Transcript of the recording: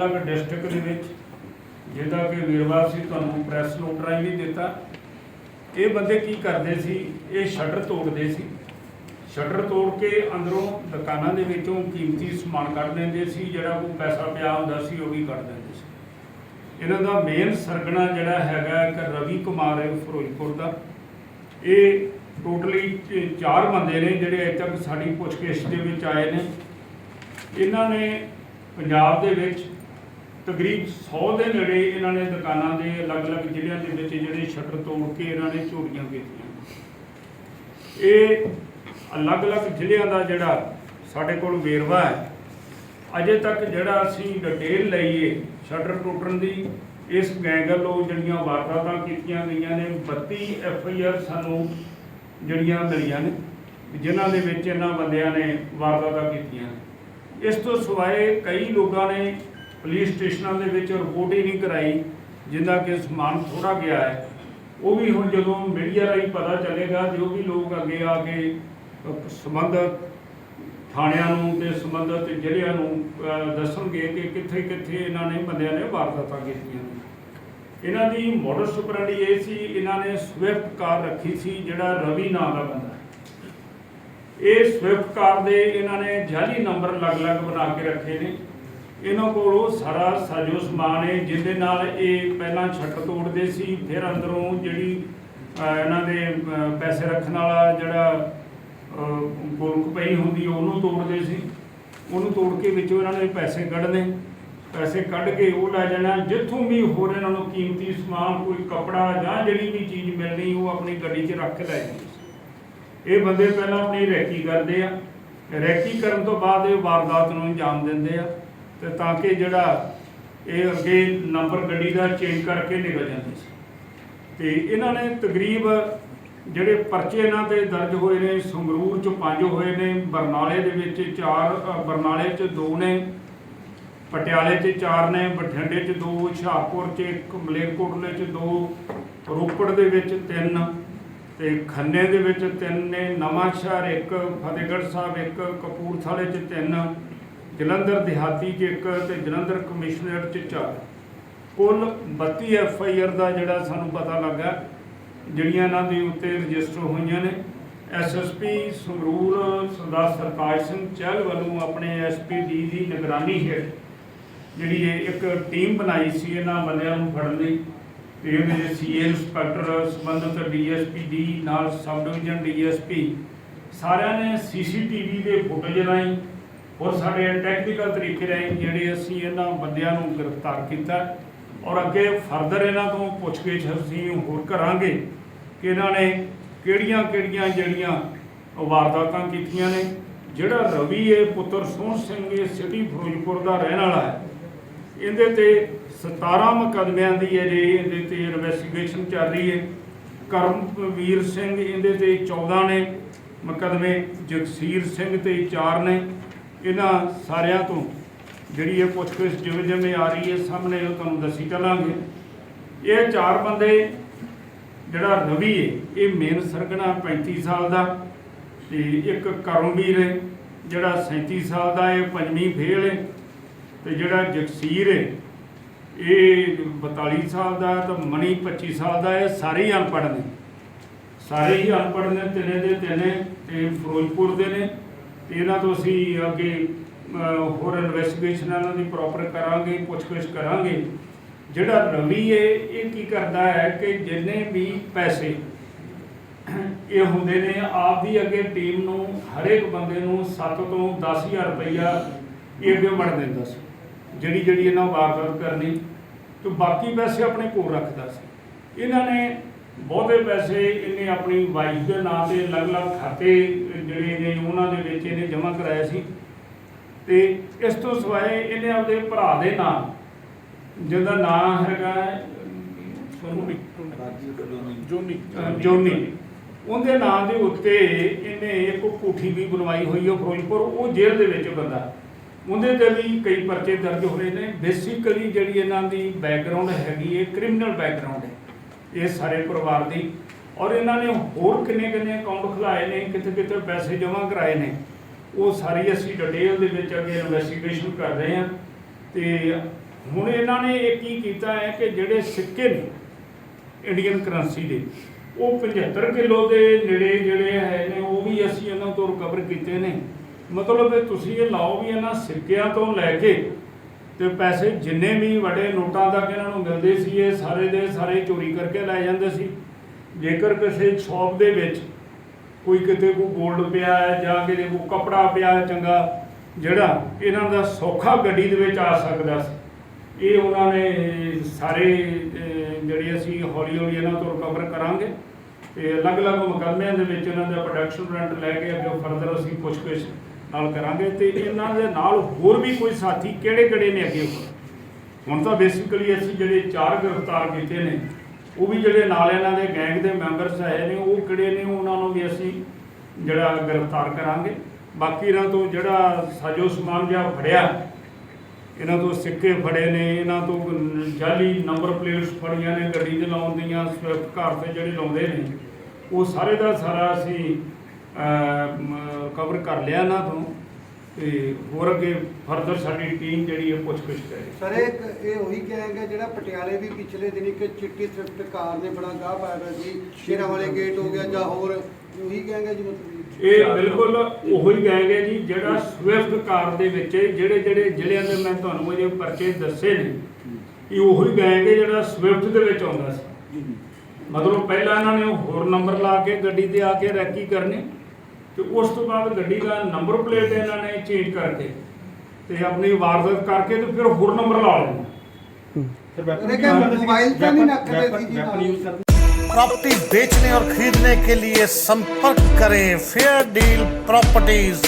ਅਲੱਗ-ਅਲੱਗ ਡਿਸਟ੍ਰਿਕਟ ਦੇ ਵਿੱਚ, ਜਿਹਦਾ ਕਿ ਵੀਰਵਾਰ ਸੀ, ਤੁਹਾਨੂੰ ਪ੍ਰੈਸ ਨੋਟ ਰਾਹੀਂ ਵੀ ਦਿੱਤਾ। ਇਹ ਬੰਦੇ ਕੀ ਕਰਦੇ ਸੀ? ਇਹ ਸ਼ਟਰ ਤੋੜਦੇ ਸੀ। ਸ਼ਟਰ ਤੋੜ ਕੇ ਅੰਦਰੋਂ ਦੁਕਾਨਾਂ ਦੇ ਵਿੱਚੋਂ ਕੀਮਤੀ ਸਮਾਨ ਕੱਢ ਦਿੰਦੇ ਸੀ, ਜਿਹੜਾ ਕੋਈ ਪੈਸਾ ਪਿਆ ਹੁੰਦਾ ਸੀ, ਉਹ ਵੀ ਕੱਢ ਦਿੰਦੇ ਸੀ। ਇਹਨਾਂ ਦਾ ਮੇਨ ਸਰਗਣਾ ਜਿਹੜਾ ਹੈਗਾ ਇੱਕ ਰਵੀ ਕੁਮਾਰ ਹੈ, ਫਿਰੋਜ਼ਪੁਰ ਦਾ। ਇਹ ਟੋਟਲੀ ਚਾਰ ਬੰਦੇ ਨੇ ਜਿਹੜੇ ਅਜੇ ਤੱਕ ਸਾਡੀ ਪੁੱਛਗਿੱਛ ਦੇ ਵਿੱਚ ਆਏ ਨੇ। ਇਹਨਾਂ ਨੇ ਪੰਜਾਬ ਦੇ ਵਿੱਚ ਤਕਰੀਬ 100 ਦੇ ਨੇੜੇ ਇਹਨਾਂ ਨੇ ਦੁਕਾਨਾਂ ਦੇ ਅਲੱਗ-ਅਲੱਗ ਜ਼ਿਲ੍ਹਿਆਂ ਦੇ ਵਿੱਚ ਜਿਹੜੇ ਸ਼ਟਰ ਤੋੜ ਕੇ ਇਹਨਾਂ ਨੇ ਚੋਰੀਆਂ ਕੀਤੀਆਂ ਇਹ ਅਲੱਗ-ਅਲੱਗ ਜ਼ਿਲ੍ਹਿਆਂ ਦਾ ਜਿਹੜਾ ਸਾਡੇ ਕੋਲ ਵੇਰਵਾ ਹੈ, ਅਜੇ ਤੱਕ ਜਿਹੜਾ ਅਸੀਂ ਡਿਟੇਲ ਲਈਏ ਸ਼ਟਰ ਟੁੱਟਣ ਦੀ, ਇਸ ਗੈਂਗ ਵੱਲੋਂ ਜਿਹੜੀਆਂ ਵਾਰਦਾਤਾਂ ਕੀਤੀਆਂ ਗਈਆਂ ਨੇ 32 ਐਫ ਆਈ ਆਰ ਸਾਨੂੰ ਜਿਹੜੀਆਂ ਮਿਲੀਆਂ ਨੇ, ਜਿਨ੍ਹਾਂ ਦੇ ਵਿੱਚ ਇਹਨਾਂ ਬੰਦਿਆਂ ਨੇ ਵਾਰਦਾਤਾਂ ਕੀਤੀਆਂ ਇਸ ਤੋਂ ਸਿਵਾਏ ਕਈ ਲੋਕਾਂ ਨੇ ਪੁਲਿਸ ਸਟੇਸ਼ਨਾਂ ਦੇ ਵਿੱਚ ਰਿਪੋਰਟ ਹੀ ਨਹੀਂ ਕਰਾਈ ਜਿੰਦਾ ਕਿ ਸਮਾਨ ਥੋੜਾ ਗਿਆ ਹੈ। ਉਹ ਵੀ ਹੁਣ ਜਦੋਂ ਮੀਡੀਆ ਰਾਹੀਂ ਪਤਾ ਚੱਲੇਗਾ ਜੋ ਵੀ ਲੋਕ ਅੱਗੇ ਆ ਕੇ ਅਹ, ਸੰਬੰਧਿਤ ਥਾਣਿਆਂ ਨੂੰ ਤੇ ਸੰਬੰਧਿਤ ਜ਼ਿਲ੍ਹਿਆਂ ਨੂੰ ਦੱਸਣਗੇ ਕਿ ਕਿੱਥੇ ਕਿੱਥੇ ਇਹਨਾਂ ਨੇ ਬੰਦਿਆਂ ਨੇ ਵਾਰਦਾਤਾਂ ਕੀਤੀਆਂ ਨੇ। ਇਹਨਾਂ ਦੀ ਮੋਡਸ ਸੁਪਰੈਂਡੀ ਇਹ ਸੀ ਇਹਨਾਂ ਨੇ ਸਵਿਫਟ ਕਾਰ ਰੱਖੀ ਸੀ ਜਿਹੜਾ ਰਵੀ ਨਾਮ ਦਾ ਬੰਦਾ ਇਹ ਸਵਿਫਟ ਕਾਰ ਦੇ ਇਹਨਾਂ ਨੇ ਜਾਲੀ ਨੰਬਰ ਅਲੱਗ-ਅਲੱਗ ਬਣਾ ਕੇ ਰੱਖੇ ਨੇ। ਇਹਨਾਂ ਕੋਲ ਉਹ ਸਾਰਾ ਸਾਜੋ ਸਮਾਨ ਹੈ ਜਿਹਦੇ ਨਾਲ ਇਹ ਪਹਿਲਾਂ ਛੱਟ ਤੋੜਦੇ ਸੀ, ਫਿਰ ਅੰਦਰੋਂ ਜਿਹੜੀ ਇਹਨਾਂ ਦੇ ਪੈਸੇ ਰੱਖਣ ਵਾਲਾ ਜਿਹੜਾ ਗੋਲਕ ਪਈ ਹੁੰਦੀ ਉਹਨੂੰ ਤੋੜਦੇ ਸੀ। ਉਹਨੂੰ ਤੋੜ ਕੇ ਵਿੱਚੋਂ ਇਹਨਾਂ ਨੇ ਪੈਸੇ ਕੱਢਣੇ ਪੈਸੇ ਕੱਢ ਕੇ ਉਹ ਲੈ ਜਾਣਾ। ਜਿੱਥੋਂ ਵੀ ਹੋਰ ਇਹਨਾਂ ਨੂੰ ਕੀਮਤੀ ਸਮਾਨ, ਕੋਈ ਕਪੜਾ ਜਾਂ ਜਿਹੜੀ ਵੀ ਚੀਜ਼ ਮਿਲਣੀ, ਉਹ ਆਪਣੀ ਗੱਡੀ 'ਚ ਰੱਖ ਕੇ ਲੈ ਜਾਂਦੇ ਸੀ। ਇਹ ਬੰਦੇ ਪਹਿਲਾਂ ਆਪਣੀ ਰੈਕੀ ਕਰਦੇ ਆ। ਰੈਕੀ ਕਰਨ ਤੋਂ ਬਾਅਦ ਇਹ ਵਾਰਦਾਤ ਨੂੰ ਅੰਜਾਮ ਦਿੰਦੇ ਆ। ਤੇ ਤਾਂ ਕਿ ਜਿਹੜਾ ਇਹ ਅੱਗੇ ਨੰਬਰ ਗੱਡੀ ਦਾ ਚੇਂਜ ਕਰਕੇ ਨਿਕਲ ਜਾਂਦੇ ਸੀ। ਤੇ ਇਹਨਾਂ ਨੇ ਤਕਰੀਬ ਜਿਹੜੇ ਪਰਚੇ ਇਹਨਾਂ ਤੇ ਦਰਜ ਹੋਏ ਨੇ, ਸੰਗਰੂਰ ਚ ਪੰਜ ਹੋਏ ਨੇ, ਬਰਨਾਲੇ ਦੇ ਵਿੱਚ ਚਾਰ ਬਰਨਾਲੇ ਚ ਦੋ ਨੇ, ਪਟਿਆਲੇ ਚ ਚਾਰ ਨੇ, ਬਠਿੰਡੇ ਚ ਦੋ, ਹੁਸ਼ਿਆਰਪੁਰ ਚ ਇੱਕ, ਮਲੇਰਕੋਟਲੇ ਚ ਦੋ, ਰੋਪੜ ਦੇ ਵਿੱਚ ਤਿੰਨ ਤੇ ਖੰਨੇ ਦੇ ਵਿੱਚ ਤਿੰਨ ਨੇ, ਨਵਾਂਸ਼ਹਿਰ ਇੱਕ, ਫਤਿਹਗੜ੍ਹ ਸਾਹਿਬ ਇੱਕ, ਕਪੂਰਥਲੇ ਚ ਤਿੰਨ ਜਲੰਧਰ ਦਿਹਾਤੀ ਚ ਇੱਕ ਤੇ ਜਲੰਧਰ ਕਮਿਸ਼ਨਰੇਟ ਚ ਚਾਰ ਕੁੱਲ 32 ਐਫ ਆਈ ਆਰ ਦਾ ਜਿਹੜਾ ਸਾਨੂੰ ਪਤਾ ਲੱਗਾ, ਜਿਹੜੀਆਂ ਇਹਨਾਂ ਦੇ ਉੱਤੇ ਰਜਿਸਟਰ ਹੋਈਆਂ ਨੇ। S S P Sangrur Sardar Sartaj Singh Chahal ਵੱਲੋਂ ਆਪਣੇ ਐਸ ਪੀ ਡੀ ਦੀ ਨਿਗਰਾਨੀ ਹੇਠ ਜਿਹੜੀ ਇਹ ਇੱਕ ਟੀਮ ਬਣਾਈ ਸੀ ਇਹਨਾਂ ਬੰਦਿਆਂ ਨੂੰ ਫੜਨ ਲਈ ਤੇ ਉਹਦੇ ਸੀ ਇੰਸਪੈਕਟਰ ਸੰਬੰਧਿਤ ਡੀਐਸਪੀ ਡੀ ਨਾਲ ਸਬ ਡਿਵੀਜ਼ਨ ਡੀਐਸਪੀ ਸਾਰਿਆਂ ਨੇ ਸੀਸੀਟੀਵੀ ਦੇ ਫੁਟੇਜ ਰਾਹੀਂ ਔਰ ਸਾਡੇ ਟੈਕਨੀਕਲ ਤਰੀਕੇ ਰਾਹੀਂ ਜਿਹੜੇ ਅਸੀਂ ਇਹਨਾਂ ਬੰਦਿਆਂ ਨੂੰ ਗ੍ਰਿਫਤਾਰ ਕੀਤਾ ਔਰ ਅੱਗੇ ਫਰਦਰ ਇਹਨਾਂ ਤੋਂ ਪੁੱਛਗਿੱਛ ਅਸੀਂ ਹੋਰ ਕਰਾਂਗੇ ਕਿ ਇਹਨਾਂ ਨੇ ਕਿਹੜੀਆਂ ਕਿਹੜੀਆਂ ਜਿਹੜੀਆਂ ਵਾਰਦਾਤਾਂ ਕੀਤੀਆਂ ਨੇ, ਜਿਹੜਾ ਰਵੀ ਹੈ ਪੁੱਤਰ ਸੋਹਣ ਸਿੰਘ ਇਹ ਸਿਟੀ ਫਿਰੋਜ਼ਪੁਰ ਦਾ ਰਹਿਣ ਵਾਲਾ ਹੈ, ਇਹਦੇ ਤੇ 17 ਮੁਕੱਦਮਿਆਂ ਦੀ ਹੈ ਜੀ ਇਹਦੇ ਤੇ ਇਨਵੈਸਟੀਗੇਸ਼ਨ ਚੱਲ ਰਹੀ ਹੈ। ਕਰਮਵੀਰ ਸਿੰਘ ਇਹਦੇ ਤੇ 14 ਨੇ ਮੁਕੱਦਮੇ, ਜਗਸੀਰ ਸਿੰਘ ਤੇ 4 ਨੇ ਇਹਨਾਂ ਸਾਰਿਆਂ ਤੋਂ ਜਿਹੜੀ ਇਹ ਪੁੱਛਗਿੱਛ ਜਿਵੇਂ ਜਿਵੇਂ ਆ ਰਹੀ ਹੈ, ਸਾਹਮਣੇ ਉਹ ਤੁਹਾਨੂੰ ਦੱਸੀ ਚੱਲਾਂਗੇ। ਇਹ ਚਾਰ ਬੰਦੇ, ਜਿਹੜਾ ਰਵੀ ਹੈ ਇਹ ਮੇਨ ਸਰਗਣਾ 35 ਸਾਲ ਦਾ ਤੇ ਇੱਕ ਕਰਮਵੀਰ ਹੈ ਜਿਹੜਾ 37 ਸਾਲ ਦਾ ਇਹ ਪੰਜਵੀਂ ਫੇਲ ਹੈ ਤੇ ਜਿਹੜਾ ਜਗਸੀਰ ਹੈ ਇਹ 42 ਸਾਲ ਦਾ ਤਾਂ ਮਣੀ 25 ਸਾਲ ਦਾ, ਇਹ ਸਾਰੇ ਹੀ ਅਨਪੜ੍ਹ ਨੇ। ਸਾਰੇ ਹੀ ਅਨਪੜ੍ਹ ਨੇ, ਤਿੰਨੇ ਦੇ ਤਿੰਨੇ ਤੇ ਫਿਰੋਜ਼ਪੁਰ ਦੇ ਨੇ। ਤੇ ਇਹਨਾਂ ਤੋਂ ਅਸੀਂ ਅੱਗੇ ਹੋਰ ਇਨਵੈਸਟੀਗੇਸ਼ਨ ਇਹਨਾਂ ਦੀ ਪ੍ਰੋਪਰ ਕਰਾਂਗੇ, ਪੁੱਛਗਿੱਛ ਕਰਾਂਗੇ। ਜਿਹੜਾ ਰਵੀ ਹੈ ਇਹ ਕੀ ਕਰਦਾ ਹੈ ਕਿ ਜਿੰਨੇ ਵੀ ਪੈਸੇ ਇਹ ਹੁੰਦੇ ਨੇ ਆਪ ਦੀ ਅੱਗੇ ਟੀਮ ਨੂੰ, ਹਰੇਕ ਬੰਦੇ ਨੂੰ 7 ਤੋਂ 10000 ਰੁਪਈਆ ਇਹ ਅੱਗੇ ਵੰਡ ਦਿੰਦਾ ਸੀ। ਜਿਹੜੀ ਜਿਹੜੀ ਇਹਨਾਂ ਵਾਰਦਾਤ ਕਰਨੀ। ਤੇ ਬਾਕੀ ਪੈਸੇ ਆਪਣੇ ਕੋਲ ਰੱਖਦਾ ਸੀ। ਇਹਨਾਂ ਨੇ ਬਹੁਤੇ ਪੈਸੇ ਇਹਨੇ ਆਪਣੀ ਵਾਈਫ ਦੇ ਨਾਂ ਤੇ ਅਲੱਗ-ਅਲੱਗ ਖਾਤੇ ਜਿਹੜੇ ਨੇ ਉਹਨਾਂ ਦੇ ਵਿੱਚ ਇਹਨੇ ਜਮ੍ਹਾਂ ਕਰਾਇਆ ਸੀ। ਤੇ ਇਸ ਤੋਂ ਸਿਵਾਏ ਇਹਨੇ ਆਪਣੇ ਭਰਾ ਦੇ ਨਾਂ ਜਿਹਦਾ ਨਾਂ ਹੈਗਾ ਜੋਨੀ। ਜੋਨੀ। ਉਹਦੇ ਨਾਂ ਦੇ ਉੱਤੇ ਇਹਨੇ ਇੱਕ ਕੋਠੀ ਵੀ ਬਣਵਾਈ ਹੋਈ ਹੈ ਫਿਰੋਜ਼ਪੁਰ ਉਹ ਜੇਲ੍ਹ ਦੇ ਵਿੱਚ ਬੰਦਾ। ਉਹਦੇ ਤੇ ਵੀ ਕਈ ਪਰਚੇ ਦਰਜ ਹੋਏ ਨੇ। ਬੇਸਿਕਲੀ ਜਿਹੜੀ ਇਹਨਾਂ ਦੀ ਬੈਕਗ੍ਰਾਉਂਡ ਹੈਗੀ ਹੈ ਕ੍ਰਿਮੀਨਲ ਬੈਕਗ੍ਰਾਉਂਡ ਹੈ। ਇਹ ਸਾਰੇ ਪਰਿਵਾਰ ਦੀ। ਔਰ ਇਹਨਾਂ ਨੇ ਹੋਰ ਕਿੰਨੇ ਕਿੰਨੇ ਅਕਾਊਂਟ ਖੁਲਾਏ ਨੇ ਕਿੱਥੇ ਕਿੱਥੇ ਪੈਸੇ ਜਮ੍ਹਾਂ ਕਰਾਏ ਨੇ, ਉਹ ਸਾਰੀ ਅਸੀਂ ਡਿਟੇਲ ਦੇ ਵਿੱਚ ਅੱਗੇ ਇਨਵੈਸਟੀਗੇਸ਼ਨ ਕਰ ਰਹੇ ਹਾਂ। ਤੇ ਹੁਣ ਇਹਨਾਂ ਨੇ ਇਹ ਕੀ ਕੀਤਾ ਹੈ ਕਿ ਜਿਹੜੇ ਸਿੱਕੇ ਨੇ ਇੰਡੀਅਨ ਕਰੰਸੀ ਦੇ, ਉਹ 75 ਕਿਲੋ ਦੇ ਨੇੜੇ ਜਿਹੜੇ ਹੈ ਨੇ, ਉਹ ਵੀ ਅਸੀਂ ਇਹਨਾਂ ਤੋਂ ਰਿਕਵਰ ਕੀਤੇ ਨੇ। ਮਤਲਬ ਇਹ ਤੁਸੀਂ ਇਹ ਲਾਓ ਵੀ ਇਹਨਾਂ ਸਿੱਕਿਆਂ ਤੋਂ ਲੈ ਕੇ ਤੇ ਪੈਸੇ ਜਿੰਨੇ ਵੀ ਵੱਡੇ ਨੋਟਾਂ ਤੱਕ ਇਹਨਾਂ ਨੂੰ ਮਿਲਦੇ ਸੀ, ਇਹ ਸਾਰੇ ਦੇ ਸਾਰੇ ਚੋਰੀ ਕਰਕੇ ਲੈ ਜਾਂਦੇ ਸੀ। ਜੇਕਰ ਕਿਸੇ ਸ਼ਾਪ ਦੇ ਵਿੱਚ ਕੋਈ ਕਿਤੇ ਕੋਈ ਗੋਲਡ ਪਿਆ ਹੈ ਜਾਂ ਕਿਤੇ ਕੋਈ ਕਪੜਾ ਪਿਆ ਹੈ ਚੰਗਾ, ਜਿਹੜਾ ਇਹਨਾਂ ਦਾ ਸੌਖਾ ਗੱਡੀ ਦੇ ਵਿੱਚ ਆ ਸਕਦਾ ਸੀ। ਇਹ ਉਹਨਾਂ ਨੇ ਸਾਰੇ ਜਿਹੜੇ ਅਸੀਂ ਹੌਲੀ ਹੌਲੀ ਇਹਨਾਂ ਤੋਂ ਰਿਕਵਰ ਕਰਾਂਗੇ ਤੇ ਅਲੱਗ-ਅਲੱਗ ਮੁਕੱਦਮਿਆਂ ਦੇ ਵਿੱਚ ਇਹਨਾਂ ਦਾ ਪ੍ਰੋਡਕਸ਼ਨ ਰੈਂਟ ਲੈ ਕੇ ਅੱਗੇ ਫਰਦਰ ਅਸੀਂ ਪੁੱਛਗਿੱਛ ਨਾਲ ਕਰਾਂਗੇ ਤੇ ਇਹਨਾਂ ਦੇ ਨਾਲ ਹੋਰ ਵੀ ਕੋਈ ਸਾਥੀ ਕਿਹੜੇ-ਕਿਹੜੇ ਨੇ ਅੱਗੇ ਹੁਣ ਤਾਂ ਬੇਸਿਕਲੀ ਅਸੀਂ ਜਿਹੜੇ ਚਾਰ ਗ੍ਰਿਫਤਾਰ ਕੀਤੇ ਨੇ, ਉਹ ਵੀ ਜਿਹੜੇ ਨਾਲ ਇਹਨਾਂ ਦੇ ਗੈਂਗ ਦੇ ਮੈਂਬਰਸ ਆਏ ਨੇ, ਉਹ ਕਿਹੜੇ ਨੇ ਉਹਨਾਂ ਨੂੰ ਵੀ ਅਸੀਂ ਜਿਹੜਾ ਗ੍ਰਿਫਤਾਰ ਕਰਾਂਗੇ। ਬਾਕੀ ਇਹਨਾਂ ਤੋਂ ਜਿਹੜਾ ਸਾਜੋ ਸਮਾਨ ਜਿਹਾ ਫੜਿਆ, ਇਹਨਾਂ ਤੋਂ ਸਿੱਕੇ ਫੜੇ ਨੇ, ਇਹਨਾਂ ਤੋਂ ਜਾਲੀ ਨੰਬਰ ਪਲੇਟਸ ਫੜੀਆਂ ਨੇ ਗੱਡੀ ਦੇ ਲਾਉਣ ਦੀਆਂ, ਸਵਿਫਟ ਘਰ ਤੇ ਜਿਹੜੇ ਲਾਉਂਦੇ ਨੇ, ਉਹ ਸਾਰੇ ਦਾ ਸਾਰਾ ਅਸੀਂ ਕਵਰ ਕਰ ਲਿਆ ਇਹਨਾਂ ਤੋਂ ਤੇ ਹੋਰ ਅੱਗੇ ਫਰਦਰ ਸਾਡੀ ਟੀਮ ਜਿਹੜੀ ਹੈ ਪੁੱਛਗਿੱਛ ਕਰੇ। ਸਰ ਇੱਕ ਇਹ ਉਹੀ ਕਹਾਂਗਾ ਜਿਹੜਾ ਪਟਿਆਲੇ ਵੀ ਪਿਛਲੇ ਦਿਨ ਇੱਕ ਚਿੱਟੀ ਸਵਿਫਟ ਕਾਰ ਨੇ ਬੜਾ ਗਾਹ ਪਾਇਆ ਹੋਇਆ ਸੀ ਸ਼ੇਰਾਂ ਵਾਲੇ ਗੇਟ ਹੋ ਗਿਆ ਜਾਂ ਹੋਰ ਉਹੀ ਕਹਾਂਗਾ ਜੀ ਮਤਲਬ ਇਹ ਬਿਲਕੁਲ ਉਹੀ ਗਏ ਗਏ ਜੀ ਜਿਹੜਾ ਸਵਿਫਟ ਕਾਰ ਦੇ ਵਿੱਚ ਜਿਹੜੇ ਜਿਹੜੇ ਜ਼ਿਲ੍ਹਿਆਂ ਦੇ ਮੈਂ ਤੁਹਾਨੂੰ ਇਹਦੇ ਪਰਚੇ ਦੱਸੇ ਨੇ ਇਹ ਉਹੀ ਗਏ ਗਏ ਜਿਹੜਾ ਸਵਿਫਟ ਦੇ ਵਿੱਚ ਆਉਂਦਾ ਸੀ। ਮਤਲਬ ਪਹਿਲਾਂ ਇਹਨਾਂ ਨੇ ਹੋਰ ਨੰਬਰ ਲਾ ਕੇ ਗੱਡੀ ਤੇ ਆ ਕੇ ਰੈਕੀ ਕਰਨੀ। ਤੇ ਉਸ ਤੋਂ ਬਾਅਦ ਗੱਡੀ ਦਾ ਨੰਬਰ ਪਲੇਟ ਇਹਨਾਂ ਨੇ ਚੇਂਜ ਕਰਕੇ ਤੇ ਆਪਣੀ ਵਾਰਦਾਤ ਕਰਕੇ ਤੇ ਫਿਰ ਹੋਰ ਨੰਬਰ ਲਾ ਲੈਣਾ ਉਹਨੇ ਕਿਹਾ ਮੋਬਾਈਲ ਤਾਂ ਨਹੀਂ ਰੱਖਦੇ ਸੀ ਜੀ ਨਾਲ प्रॉपर्टी बेचने और खरीदने के लिए संपर्क करें फेयर डील प्रॉपर्टीज